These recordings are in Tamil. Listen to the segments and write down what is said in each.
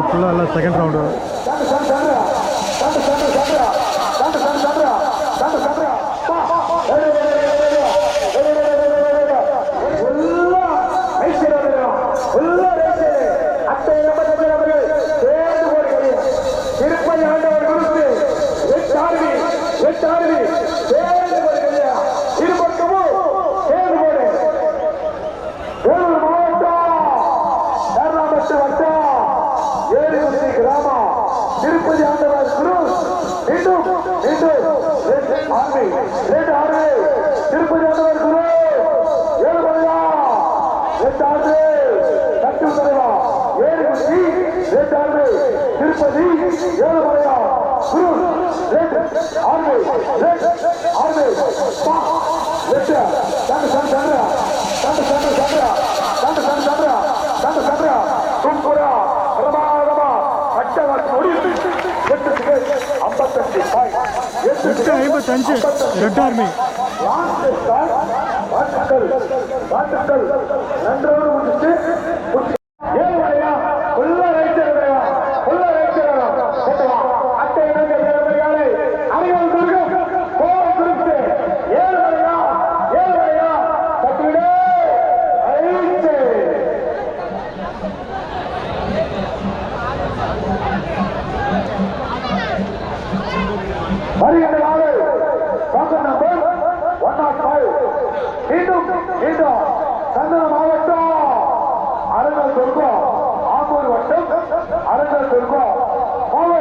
ரவுண்டு ஃபுல்லாக எல்லாம் செகண்ட் ரவுண்டு செவி ஏழுமலையா குரு ரெட் ஆர்மி ரெட் ஆர்மி பா ரெட் சண்ட சண்ட சண்ட சண்ட சண்ட சண்ட சண்ட சண்ட சண்ட சண்ட சண்ட தும்புரா ரமா ரமா அட்டவர் முடி எட்டு டிக்கெட் ஐம்பத்தஞ்சு அண்ணன் மாவட்டம் அரங்கல் சொர்க்கம் ஆம்பூர் வட்டம் அரங்கல் சொர்க்கம் கோவை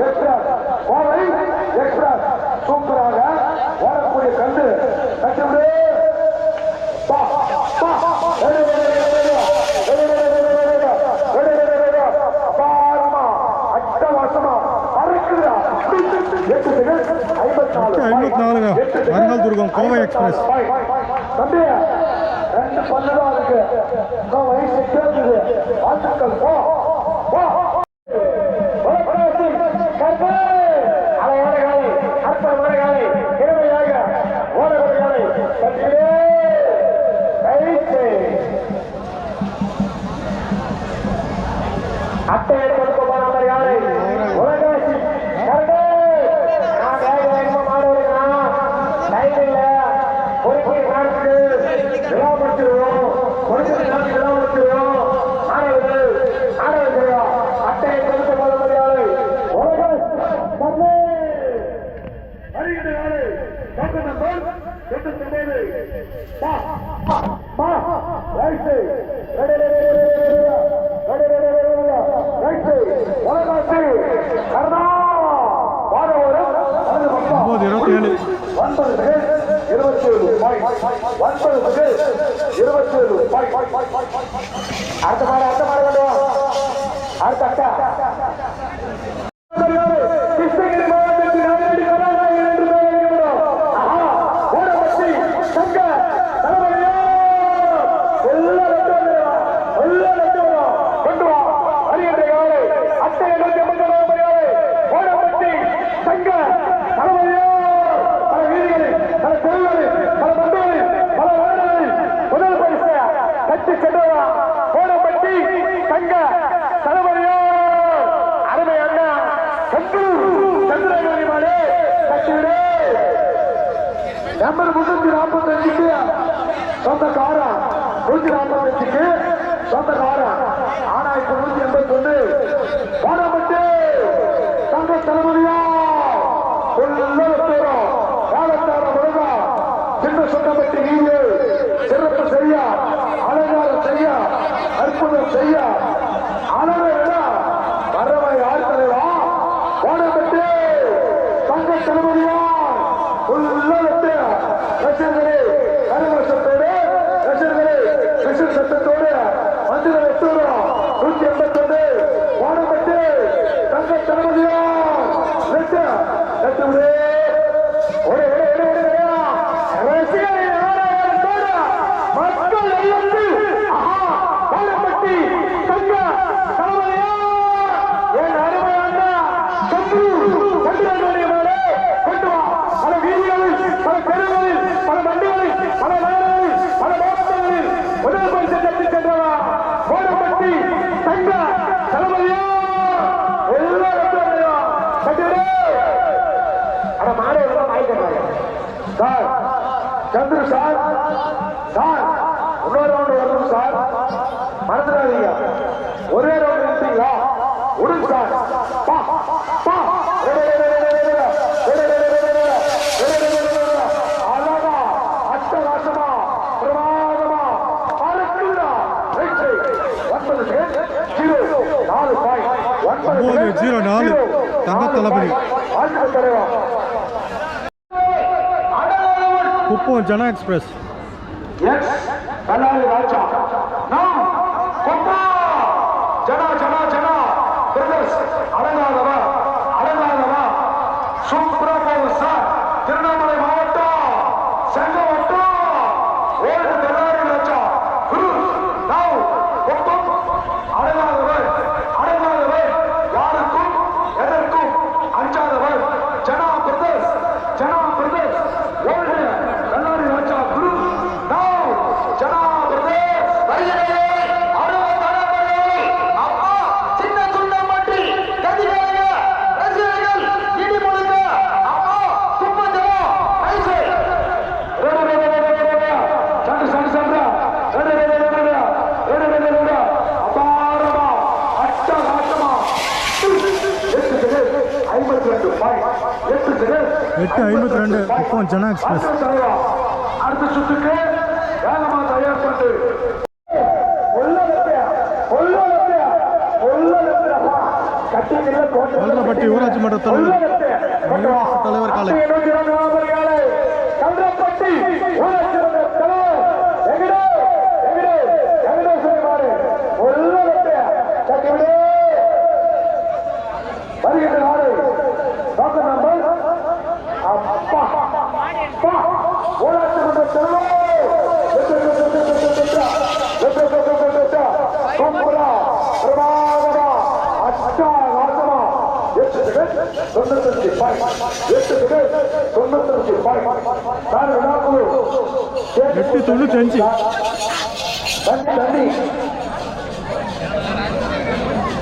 எக்ஸ்பிரஸ் கோவை எக்ஸ்பிரஸ் சூப்பராக ஓடக்கூடிய கண்டு கட்டுவிடு ஐம்பத்தி நாலு ஐம்பத்தி நாலுங்க அரங்கல் துர்கம் கோவை எக்ஸ்பிரஸ் தம்பி பண்ணதா இருக்கு வயசு கேட்குது வாழ்த்துக்கள். போ அடுத்த பாடம் நம்பர் முன்னூத்தி நாற்பத்தஞ்சுக்கு சொந்த காரா நூத்தி நாற்பத்தஞ்சுக்கு சொந்த காரா. ஆனா இப்ப நூத்தி எண்பத்தி ஒண்ணு. போடப்பட்டு தங்க தளபதியா உள்ளோம் வேலைத்தார முருகா சின்ன சொந்தப்பட்டு நீங்க தளபதி. குப்பம் ஜனா எக்ஸ்பிரஸ். ஜனா காஞ்சனா எக்ஸ்பிரஸ் அடுத்த சுற்றுக்கு வேகமா தயார் பண்ணு. கொல்லப்பட்டி ஊராட்சி மன்ற தலைவர் தலைவர் காலை. கொல்லப்பட்டி ஊராட்சி மன்ற தொண்ணூத்தஞ்சு பாயிண்ட் எட்டு பேர் தொண்ணூத்தஞ்சு பாயிண்ட் நான் வினாக்குழு எட்டு தொண்ணூத்தஞ்சு தண்ணி தண்ணி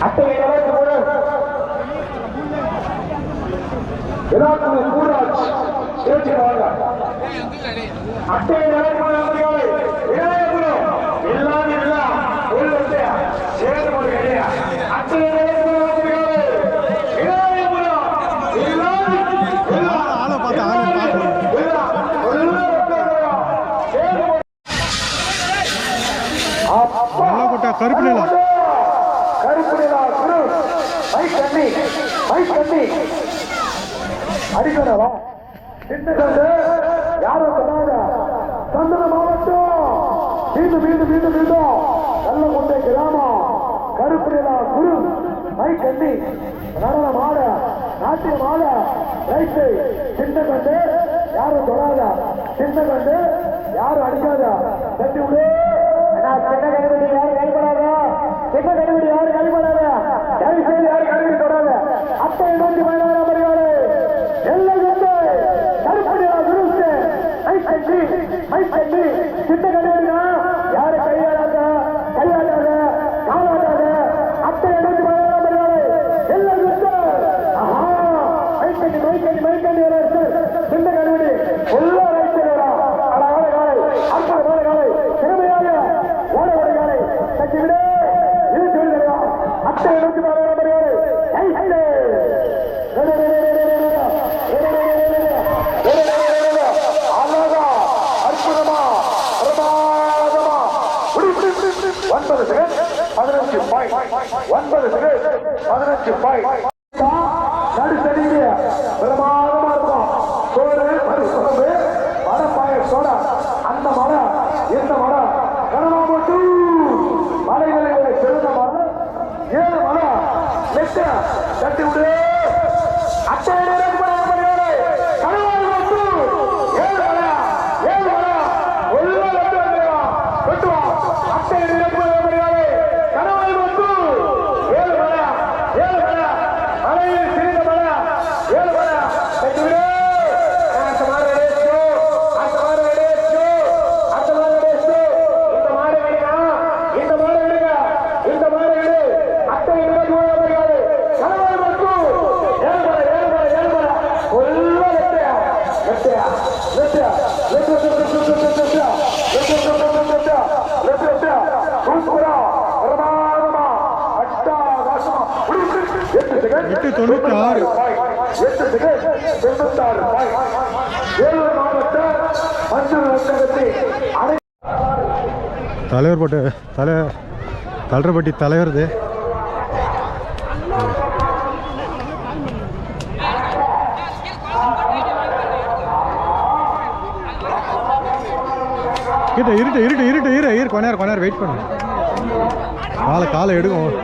அத்தனை நடக்கு கூட வினாக்குழு கூடாச்சு ஏற்றி வாங்க ಅಷ್ಟೇ கருப்பு நிலா. கருப்பு நிலா குரு. பை கண்ணி பை கண்ணி. எண்ணி நடனம் ஆட நாட்டியம் ஆட ரைட்டு சின்ன கண்டு யாரும் தொடாத சின்ன கண்டு யாரும் அடிக்காத. தட்டி விடு சின்ன கைவிடி யாரும் கைப்படாத. சின்ன கைவிடி யாரும் கைப்படாத. தயவு செய்து யாரும் கைவிடி தொடாத. அப்ப இருபத்தி பதினாறு எட்டு தொண்ணூற்றி தொண்ணூத்தாறு பாய் வேலூர் மாவட்ட மஞ்சள் வர்த்தகத்தை அனை தலைவர் போட்டு தலை தளரப்பட்டி தலைவர்து. கிட்ட இருட்டு இருட்டு இருட்டு இரு இரு கொஞ்ச நேரம் கொஞ்ச நேரம் வெயிட் பண்ணு. காலை காலை எடுக்கும்.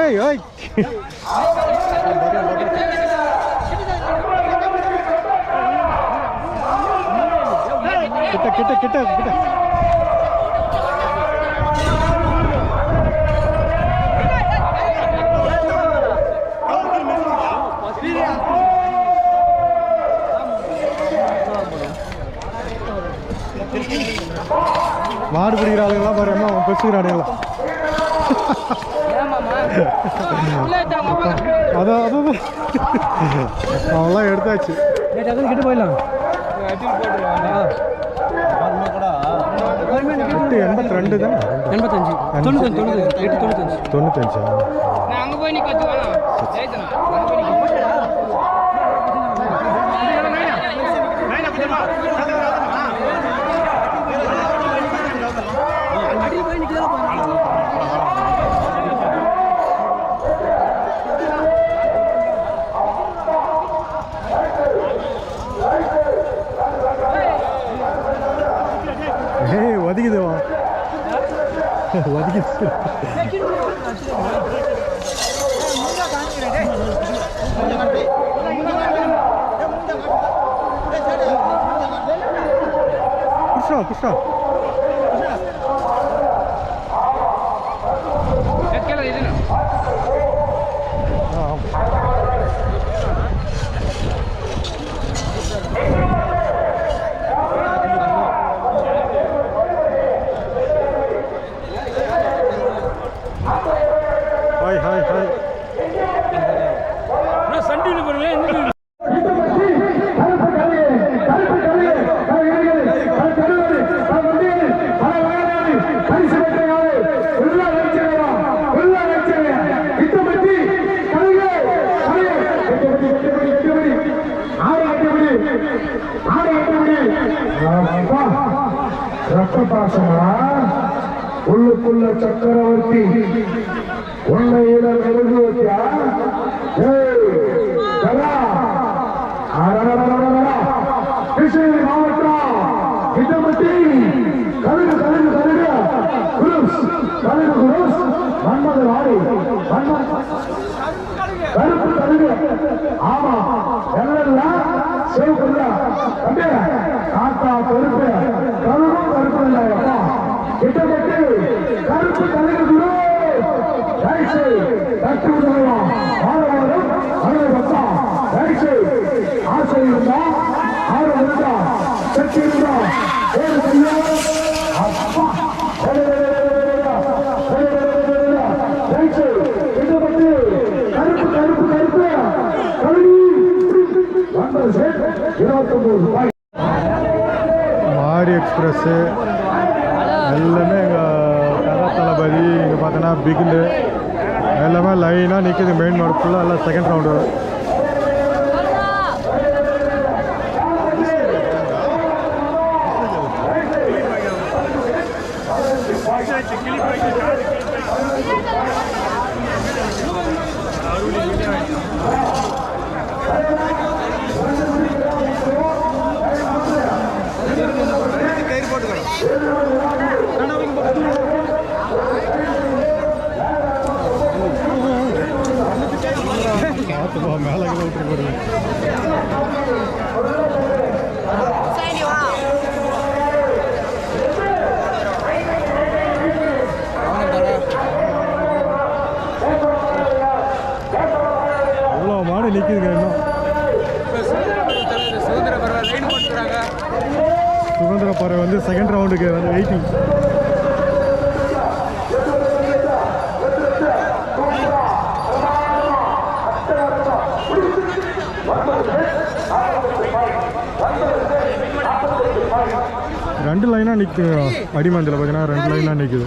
ஏய் ஏய். கிட்ட கிட்ட கிட்ட கிட்ட மாடு பிடிக்கிற ஆளுங்கெல்லாம் பாரு அம்மா அதான் அதான் அவன்லாம் எடுத்தாச்சு. கிட்ட போயிடலாம். எட்டு எண்பத்தி ரெண்டு தான். எண்பத்தஞ்சு. தொண்ணூத்தஞ்சு தொண்ணூத்தஞ்சு. எட்டு தொண்ணூத்தஞ்சு. தொண்ணூத்தஞ்சா? அங்க போய் வேணாம் அங்க போய் Hadi gitsin. Kuşa kuşa. ரத்தபாசமா உள்ளுக்குள்ள சக்கரவர்த்தி உன்னையில எழுதி கிருஷ்ணகிரி மாவட்டம் கிட்டமட்டி கழுகு கழுகு கழுகு குருஸ் கழுகு குருஸ் மன்மத ராணி கருப்பு கழுகு ஆமா சிவப்புள்ள தம்பி காத்தா கருப்பு கருவும் கருப்பு இல்லையப்பா கிட்டத்தட்ட கருப்பு கழுகு குரு ரைட்டு தட்டு விடுவோம் ஆரவாரம் அறுபது பக்கம் ரைட்டு ஆசை இருந்தா ஆறு இருந்தா சக்தி இருந்தா ஏழு கையா அப்பா ரைட்டு கிட்டத்தட்ட கருப்பு கருப்பு கருப்பு கழுவி ஒன்பது சேர் இருபத்தொன்பது ரூபாய் மாரி எக்ஸ்பிரஸ்ஸு எல்லாமே எங்கள் கதா தளபதி இங்கே பார்த்தோன்னா பிகிலு எல்லாமே லைனாக நிற்குது மெயின் ரோடு ஃபுல்லாக எல்லாம் செகண்ட் ரவுண்டு சுதந்திர பறவை வந்து செகண்ட் ரவுண்டுக்கு வந்து வெயிட்டிங் ரெண்டு லைனாக நிற்குது அடிமந்தில் பார்த்தீங்கன்னா ரெண்டு லைனாக நிற்குது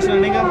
சார் ஆ நீங்கள்